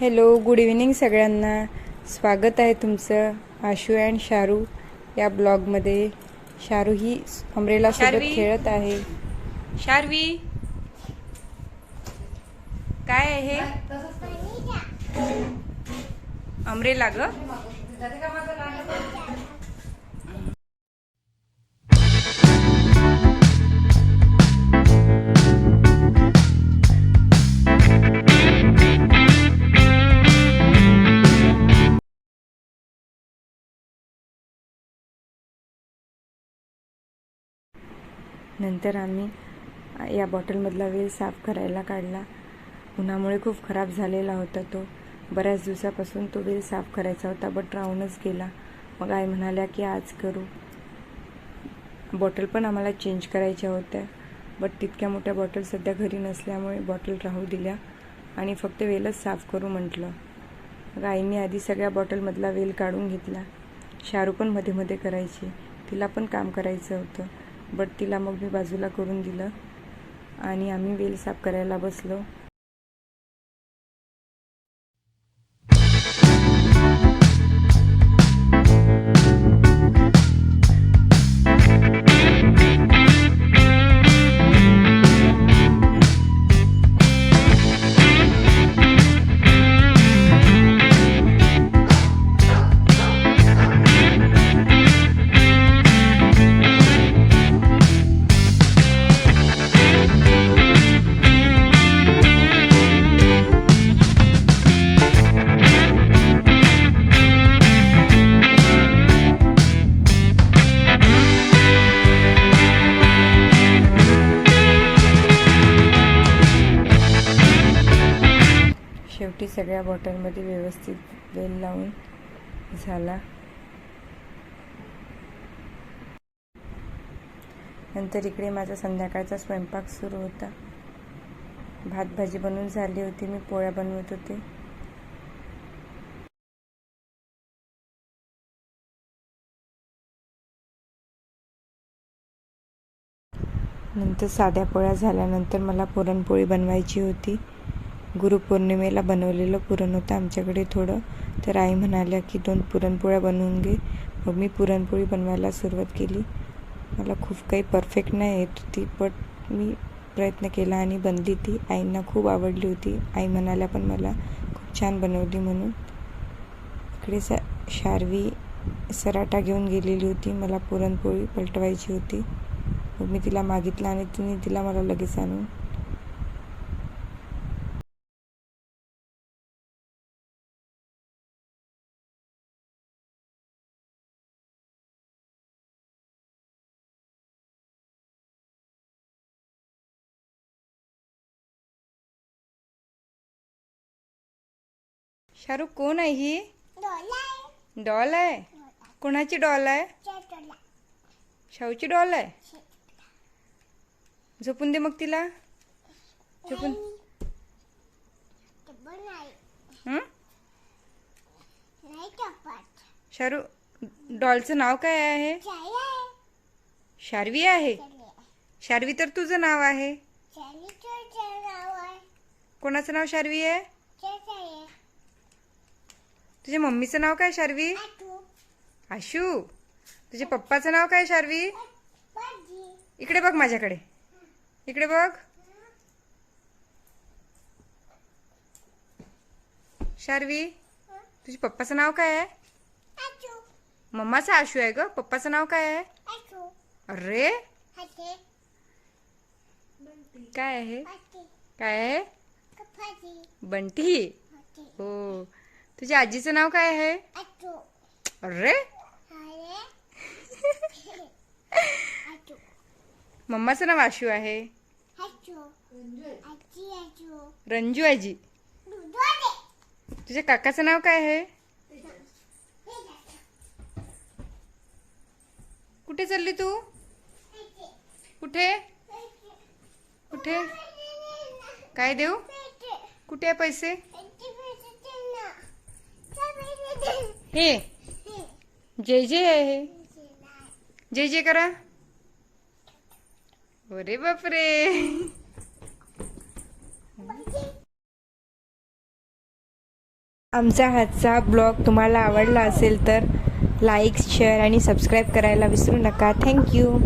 Hello good evening सगळ्यांना. स्वागत आहे तुमचं आशू अँड शारू या ब्लॉगमध्ये. शारू ही अमरेला सोबत शार्वी. खेळत आहे. शार्वी. काय आहे हे? अमरेला ग. नंतर आम्ही या बॉटलमधला वेल साफ करायला काढला. उन्हामुळे खूप खराब झालेला होता तो. बऱ्याच दिवसापासून तो वेल साफ करायचा होता बट राहूनच गेला. मग आई म्हणाल्या की आज करू. बॉटल पण आम्हाला चेंज करायच्या होत्या बट तितक्या मोठ्या बॉटल सध्या घरी नसल्यामुळे बॉटल राहू दिल्या आणि फक्त वेलच साफ करू म्हटलं. मग आईने आधी सगळ्या बॉटलमधला वेल काढून घेतला. शारू पण मध्ये मध्ये करायची. तिला पण काम करायचं होतं. बट तिला मग मी बाजूला करून दिलं. आणि आम्ही वेल साफ करायला बसलो. शेवटी सगळ्या बॉटलमध्ये व्यवस्थित वेल लावून झाला. नंतर इकडे माझा संध्याकाळचा स्वयंपाक सुरू होता. भात भाजी बनवून झाली होती मी पोळ्या बनवत होते. नंतर साध्या पोळ्या झाल्यानंतर मला पुरणपोळी बनवायची होती. गुरुपौर्णिमेला बनवलेलं पुरण होतं. आमच्याकडे थोडं तर आई म्हणाल्या की दोन पुरणपोळ्या बनवून घे. मग मी पुरणपोळी बनवायला सुरुवात केली. मला खूप काही परफेक्ट नाही येत होती बट मी प्रयत्न केला आणि बनली ती. आईंना खूप आवडली होती. आई म्हणाल्या पण मला खूप छान बनवली म्हणून. इकडे सा शार्वी सराटा घेऊन गेलेली होती. मला पुरणपोळी पलटवायची होती. मग मी तिला मागितलं आणि तिने तिला मला लगेच आणून शाहरुख कोण आहे ही? डॉल आहे. कोणाची डॉल आहे? शाहूची डॉल आहे? झोपून दे मग तिला. झोपून? शारू डॉलचं नाव काय आहे? शार्वी आहे? शार्वी तर तुझं नाव आहे. कोणाचं नाव शार्वी आहे? तुझ्या मम्मीचं नाव काय शार्वी? आशू. तुझ्या पप्पाचं नाव काय शार्वी? इकडे बघ माझ्याकडे. इकडे बघ. शार्वी तुझ्या पप्पाचं नाव काय आहे? मम्माचं आशू आहे ग. पप्पाचं नाव काय आहे? अरे. काय आहे? काय आहे? बंटी. हो. तुझ्या आजीचं नाव काय आहे? अरे. मम्माचं नाव आशू आहे. रंजू आजी. तुझ्या काकाचं नाव काय आहे? कुठे चालली तू? कुठे? कुठे? काय देऊ? कुठे आहे पैसे? हे. जे जे आहे. जे जे करा. अरे बापरे. आमचा हातचा ब्लॉग तुम्हाला आवडला असेल तर लाईक शेअर आणि सबस्क्राईब करायला विसरू नका. थँक्यू